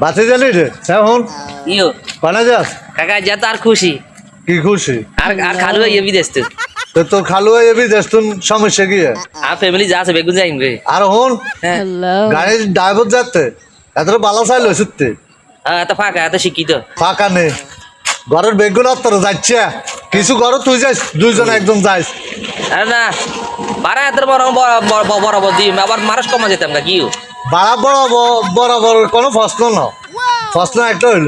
বাতি জানি রে এখন ইয়ো কানে যাস কাকা যা তো আর খুশি কি খুশি আর আর খালু ইয়ে বিদেশ তো তো তোর খালু এবি দেশতুন সমস্যা কি? আর ফ্যামিলি যা আছে বেগুন যাইম রে আর হন হ্যাঁ গাড়ির ড্রাইভার যাতে এত বালা চাইল সত্যি হ্যাঁ, এত ফাঁকা এত শিক্ষিত ফাঁকা নেই ঘরের বেগুন তোর যাচ্ছে কিছু ঘর তুই যাইস দুইজন একজন যাইস আরে না বারা এত বড় বড়- বড় বড় বড় দিম আবার মানুষ কমা যেতাম না কিও বাড়া বড় ব- বরাবর কোনো ফসল ন। ফসল একটা হইল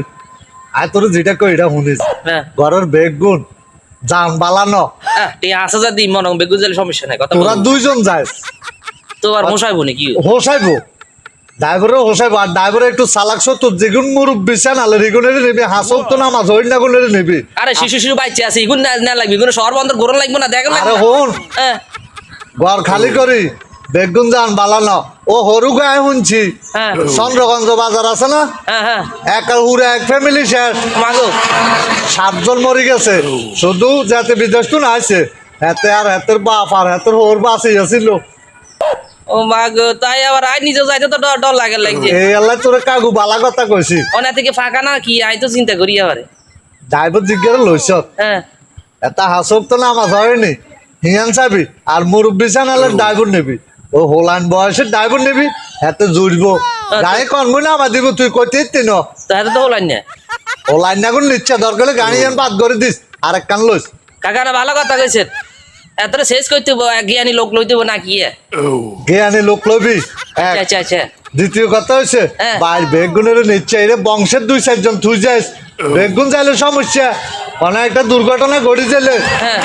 আর তোর যেটা কই এটা শুনিস। হ্যাঁ। ঘরের বেগুন জাম বালানো আহ, এই আসা যা দিম মনে বেগুন যাইলে সমস্যা নাই কথা তোরা দুইজন যাইস তো আর মশাইবো নি কিও হোসাইবো। ড্রাইভারও হোসাইবো আর ড্রাইভার একটু চালাক সত্য যেগুন মুরব্বী চান আলে রেগুনের নিবি হাসক তো না মাছ হইন না গুনের নিবি। আরে শিশু শিশু বাইচে আছে ইগুন না না লাগবে ইগুন শহর বন্দর গরম লাগবে না দেখেন আরে হন। হ্যাঁ। ঘর খালি করি। বেগুন যান বালানো। ও হরু গায়ে শুনছি। হ্যাঁ। চন্দ্রগঞ্জ বাজার আছে না? হ্যাঁ হ্যাঁ। এক উড়ে এক ফ্যামিলি শেষ। মাগো। সাতজন মরে গেছে। শুধু যাতে বিদেশ তো না আছে হাতে আর হাতের বাপ আর হাতের হোর বাসি আছিল। ও মাগো তাই আবার আই নিজে যাইতে তো ডর ডর লাগে লাগছে। এই আল্লাহ তোর কাকু বালা কথা কইছি। ওনা থেকে ফাঁকা না কি? আই তো চিন্তা করি আবারে। ড্রাইভার জিজ্ঞাসা লইছ। হ্যাঁ। এটা তো নামাজ হয়নি। হিয়ান চাবি আর মুরব্বী চানালে ড্রাইভার নিবি। ও হোলান বয়সের ড্রাইভার নিবি? হাতে জুড়বো। গাড়ি কনবো না আমার দিব তুই কইতে তিন তো হাতে তো হলাম না। হোলান না কোন নিচ্ছে দরকার হলে গাড়ি যেন বাদ করে দিস আর এক কান লইস। কাকা না ভালো কথা কইছেন। এত শেষ করতে জ্ঞানী লোক লইতে না কি আনি লোক লবি এক। আচ্ছা আচ্ছা। দ্বিতীয় কথা হচ্ছে হ্যাঁ। ভাই বেগুনের নিচ্ছে এর বংশের দুই চারজন তুই যাইস। বেগুন চাইলে সমস্যা। মানে একটা দুর্ঘটনা ঘটে যাইলে হ্যাঁ।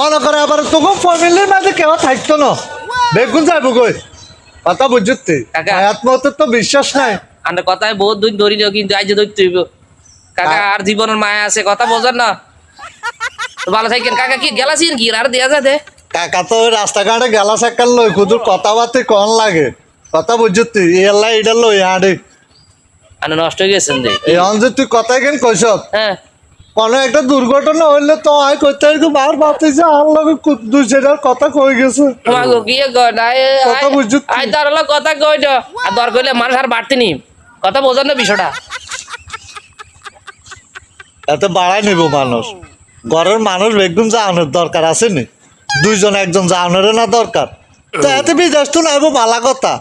মনে করে আবার তোকে ফ্যামিলির মাঝে কেউ থাকতো না। বেগুন যাইব কই কথা বুঝতে। আত্মহত্যার তো বিশ্বাস নাই। আমরা কথায় বহুত দিন ধরি কিন্তু আজ ধরতে হইব। কাকা আর জীবনের মায়া আছে কথা বোঝেন না। তো ভালো থাকেন। কাকা কি গেলাছিন কি? আর দেয়া যা দে। কাকা তো রাস্তাঘাটে গেলা সাকাল লই খুদুর কথাবার্তা কন লাগে। কথা বুঝতে এল্লা এটা লই আড়ে আনে নষ্ট হয়ে গেছেন দে। এই অঞ্চল তুই কথা কেন কইস হ্যাঁ। কোনো একটা দুর্ঘটনা হইলে তো আয় করতে আর বার ভাবতে যে আর লগে সেটার কথা কই গেছে। মাগো কথা বুঝছি। আই তার কথা কই আর দর কইলে মানুষ আর বাড়তে নি। কথা বোঝেন না বিষয়টা। এত বাড়াই নিব মানুষ। ঘরের মানুষ বেগুন যাওয়ানোর দরকার আছে নি? দুইজন একজন যাওয়ানোর না দরকার। তো এত বিদেশ তো নাইব বালা কথা।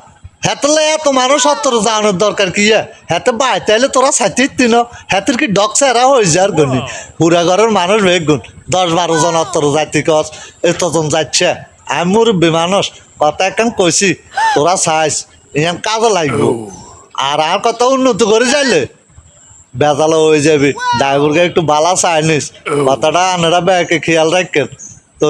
হেতলে মানুষ সত্তর যাওয়ানোর দরকার কি হেতে বাই তাইলে তোরা সাথে তিন। হেতের কি ডক সেরা হয়ে যার গনি? পুরা ঘরের মানুষ বেগুন দশ বারো জন অত্তর যাইতে কস এতজন যাচ্ছে আমি মুরব্বী মানুষ কথা একখান কইছি তোরা চাইস ইয়ান কাজে লাগবো। আর আর কত উন্নতি করে যাইলে? বেজালো হয়ে যাবি। ড্রাইভারকে একটু বালা চাইনিস। কথাটা আনারা ব্যাগে খেয়াল রাখেন। তো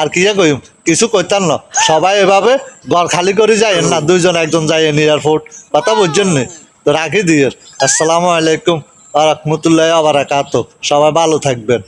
আর কি কইম? কিছু কইতাম না। সবাই এভাবে ঘর খালি করে যায় না, দুইজন একজন যায় এয়ারপোর্ট কথা বুঝছেন নি? তো রাখি দিয়ে। আসসালামু আলাইকুম আ রহমতুল্লাহ আবার একাত সবাই ভালো থাকবেন।